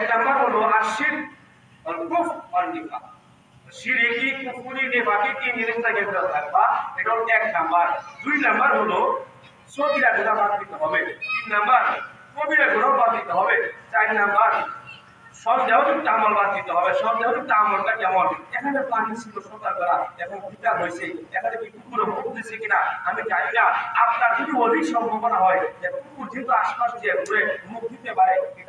এক নাম্বার হলো আশির কুফ নিফাক শিরিকি কুফুরি তিন জিনিস থাকবা এটা হলো এক নাম্বার। দুই নাম্বার হলো সগিরা গুনাহ বাদ দিতে হবে। তিন নাম্বার কবিরা দিতে হবে। চার নাম্বার, সন্দেহযুক্ত আমল হবে। সন্দেহযুক্ত আমলটা কেমন? এখানে পানি ছিল সকাল বেলা এখন হয়েছে। এখানে কি কুকুরে কিনা? আমি জানি না। আপনার যদি অধিক সম্ভাবনা হয় যে কুকুর যেহেতু আশপাশ দিয়ে ঘুরে মুখ দিতে পারে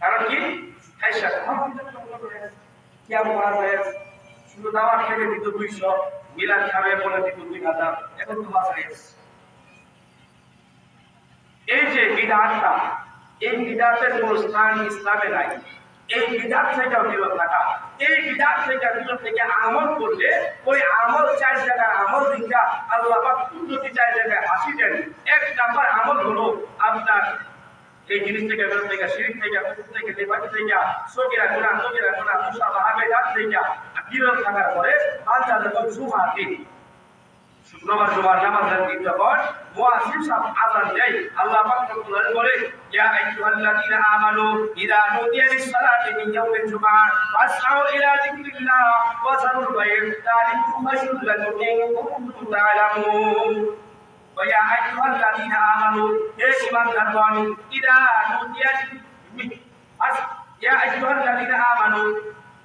কারণ কি? এই যে বিধানটা, এই বিধানের কোন স্থান থেকে। বিরত আমল করলে ওই আমল চার জায়গায় আমল দিকা, আল্লাহ পাক চার জায়গায় হাসি দেন। এক নাম্বার আমল হলো আপনার এই জিনিস থেকে বেরোতে থেকে শিরিক থেকে কুকুর থেকে নেপাকি থেকে সগিরা গুণা সগিরা গুণা মুসা জাত থেকে বিরত থাকার পরে আল্লাহ যখন জুমা দিন শুক্রবার জুমার নামাজের দিন যখন মুয়াজ্জিন সাহেব আযান দেয় আল্লাহ পাক রব্বুল বলে ইয়া আইয়ুহাল্লাযীনা আমানু ইযা নুদিয়া লিস-সালাতি মিন ইয়াউমিল জুমআহ ফাসআউ ইলা যিকরিল্লাহ ওয়া যারুল বাই'আ যালিকুম খায়রুল লাকুম ইন কুনতুম তা'লামুন ويا أيها الذين آمنوا يا إيمان دربان إذا نودي يا أيها الذين آمنوا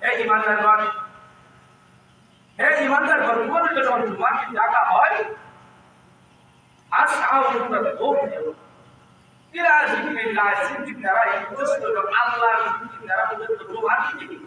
يا إيمان دربان হে ইমানদার ঘর তোমাদের যখন জুমার ডাকা হয় আজ আওয়াজ ও ইলা জিকিরিল্লাহ জিকির দ্বারা উদ্দেশ্য হলো আল্লাহর জিকির দ্বারা উদ্দেশ্য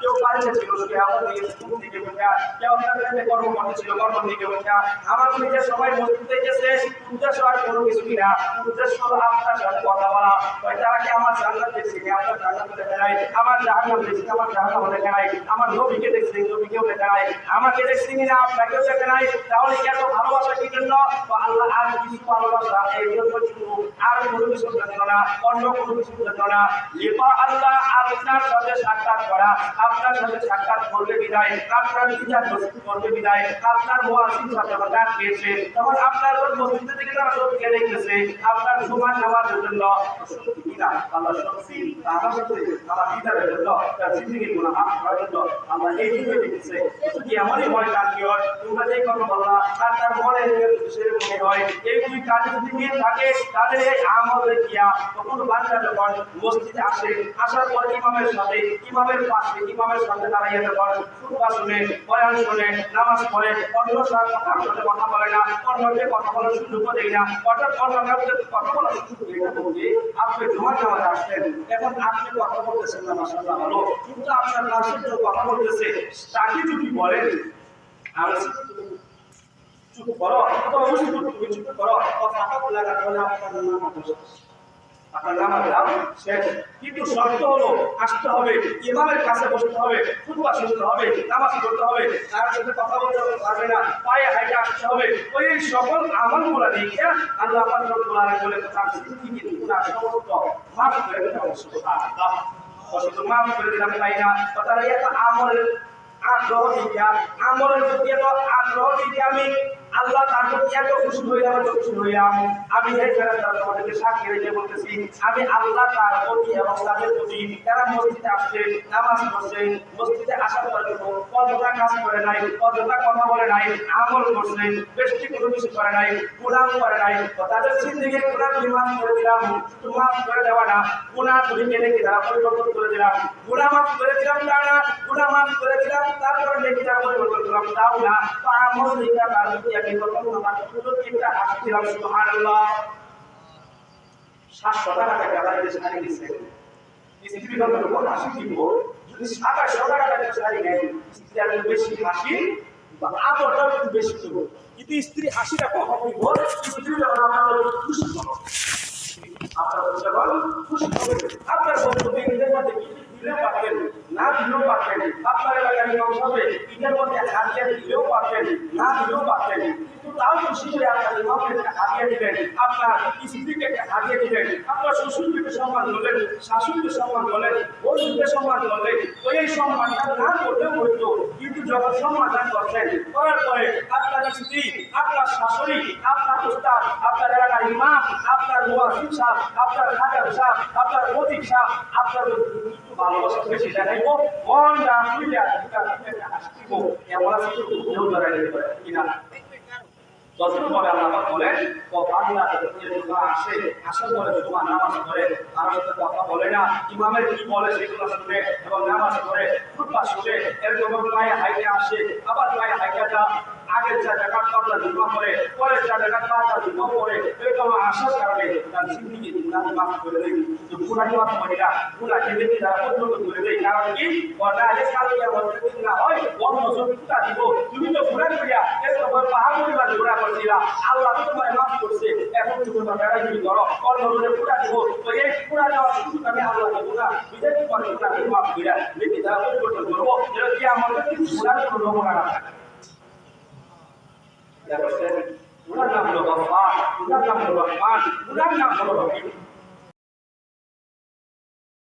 কেউ বাড়িতে ছিল কেউ আমার সবাই মসজিদে গেছে উদ্দেশ্য উদ্দেশ্য আমার জান্নাত দেখছে আমার জাহান্নাম আমার জাহান্নাম দেখে দেখছে নবীকেও দেখে আমাকে দেখছি কিনা আপনাকেও দেখে নাই, তাহলে এত ভালোবাসা কি জন্য? আল্লাহ, আর কিছু ভালোবাসা, এই আর কোনো কিছু না, অন্য কোনো কিছু না আল্লাহ আপনার সাথে সাক্ষাৎ করা, আপনার সাথে সাক্ষাৎ করবে বিদায়, আপনার বিচার করবে বিদায়, আপনার মুয়াসিন সাথে ডাক দিয়েছে তখন আপনার ওই মসজিদ থেকে তারা সত্যি দেখতেছে, আপনার সমান নামাজের জন্য আল্লাহ সত্যি আমার সাথে আমার বিচারের জন্য? তার জিন্দগি গুলো মাফ জন্য আমরা এই দিকে দেখতেছে যদি এমনই হয় কাজ কি হয়? তোমরা যে কথা বললা আর তার মনে হয় এই দুই কাজ যদি মিল থাকে তাদের এই আমল দেখিয়া তখন বাচ্চা যখন মসজিদে আসে আসার পর ইমামের সাথে, ইমামের পাশে, ইমামের সাথে দাঁড়াইয়া যখন সুরবা শুনে, বয়ান শুনে, নামাজ পড়ে, অন্য সাথে কথা বলে না, অন্যকে কথা বলার সুযোগও দেয় না, অর্থাৎ অন্য কথা বলার সুযোগ দেয় না বলে আপনি জমার নামাজ আসলেন, এখন আপনি কথা বলতেছেন না মাসাল্লাহ ভালো। কিন্তু আপনার পাশে যে কথা বলতেছে, তাকে যদি বলেন চুপ করো অবশ্যই চুপ করো কথা লাগা তাহলে আপনার নামাজ আপনার নামাজ দাও শেষ। কিন্তু শর্ত হলো, আসতে হবে, ইমামের কাছে বসতে হবে, খুতবা শুনতে হবে, নামাজ পড়তে হবে। তার সাথে কথা বলতে পারবে না। পায়ে হাইটে আসতে হবে। ওই সকল আমলগুলো দেখে আল্লাহ পাক রব্বুল আলামিন বলে তার জিন্দেগি গুনাহ সমস্ত মাফ করে দেন সুবহানাল্লাহ। অসুস্থ মাফ করে দিলাম, তাই না? তারা এত আমলের আগ্রহ দিকে আমলের প্রতি এত আগ্রহ দিকে আমি আল্লাহ তার প্রতি এত খুশি হইলাম, এত খুশি হইলাম। আমি এই ফেরেশতা তোমাদেরকে সাক্ষী রেখে বলতেছি, আমি আল্লাহ তার প্রতি এবং তাদের প্রতি তারা মসজিদে আসছে, নামাজ পড়ছে, মসজিদে আসার পরে কতটা কাজ করে নাই কতটা কথা বলে নাই, আমল করছে বেশি কোনো কিছু করে নাই, গুনাহ করে নাই। তাদের সিদ্দিকে গুনাহ পরিমাণ করে দিলাম মাফ করে দেওয়া না। গুনাহ তুমি কেটে কি তারা পরিবর্তন করে দিলাম। গুনাহ মাফ করে দিলাম তা না, গুনাহ মাফ করে দিলাম, তারপরে নেকিটা পরিবর্তন করলাম তাও না, তো আমল নিকা তার প্রতি আমি প্রথম আমার শুধু চিন্তা আসছিলাম সুবহানাল্লাহ। সাতশো টাকা টাকা লাগবে শাড়ি দিচ্ছে স্ত্রী বাবার উপর হাসি দিব সাতাশশো টাকা শাড়ি নেয় একটু বেশি হাসি বা আদরটাও একটু বেশি দেবো কিন্তু স্ত্রী হাসিটা কখন দিব স্ত্রী যখন আপনার খুশি হবে আপনার যখন খুশি হবে আপনার বন্ধু নিজের মধ্যে দিলে পারবেন না দিলেও পারবেন আপনার এলাকার নিয়ম হবে ঈদের মধ্যে হাজিয়া দিলেও পারবেন না দিলেও পারবেন খুশি করে আপনার ইমামকে হাজিয়া দিবেন, আপনার স্ত্রীকে হাজিয়া দিবেন, আপনার শ্বশুরকে সম্মান করলেন শাশুড়িকে সম্মান করলেন বন্ধুকে সম্মান করলেন ওই এই সম্মানটা না করলেও হইতো কিন্তু যখন সম্মানটা করছেন, করার পরে আপনার স্ত্রী, আপনার শাশুড়ি, আপনার উস্তাদ, আপনার এলাকার ইমাম, আপনার মুয়াসির সাহেব, আপনার হাজার সাহেব, আপনার প্রতীক সাহেব, আপনার ভালোবাসা বেশি দেখাইবো মন না খুলে আসিব এমন আছে কেউ ধরে নিতে পারে কিনা। যতটুকু পরে আল্লাহ বলেন, ও আসে, আসার পরে তোমার নামাজ পড়ে আর সাথে কথা বলে না, ইমামের কি বলে সেগুলো শুনে এবং নামাজ পড়ে খুতবা শুনে, এরকম পায়ে হাইকে আসে, আবার পায়ে হাইকে যা আগের চার টাকা পাবলা জমা করে পরের চার টাকা পাঁচটা জমা করে এরকম আসার কারণে তার জিন্দিগি গুণাকে মাফ করে দেয়। কিন্তু গুণাকে মাফ করে না গুণা খেতে কি তারা পর্যন্ত করে দেয়। কারণ কি? ওটা আগে কালকে মধ্যে যদি না হয়? অন্য শক্তিটা দিব। তুমি তো গুণা করিয়া এরকম পাহাড় পরিবার গুণা করছিলা। আল্লাহ তো তোমার মাফ করছে। এখন তুমি তোমার বেড়াই করো অন্য রোডে গুণা দিব। তো এই গুণা দেওয়ার সুযোগ আমি গুণা বিদায় তোমার গুণাকে মাফ করিয়া। পরিবর্তন করব। যেটা কি আমাদের না থাকে। দেখছেন ওনার নাম হলো গফার ওনার নাম হলো রহমান ওনার নাম হলো রহিম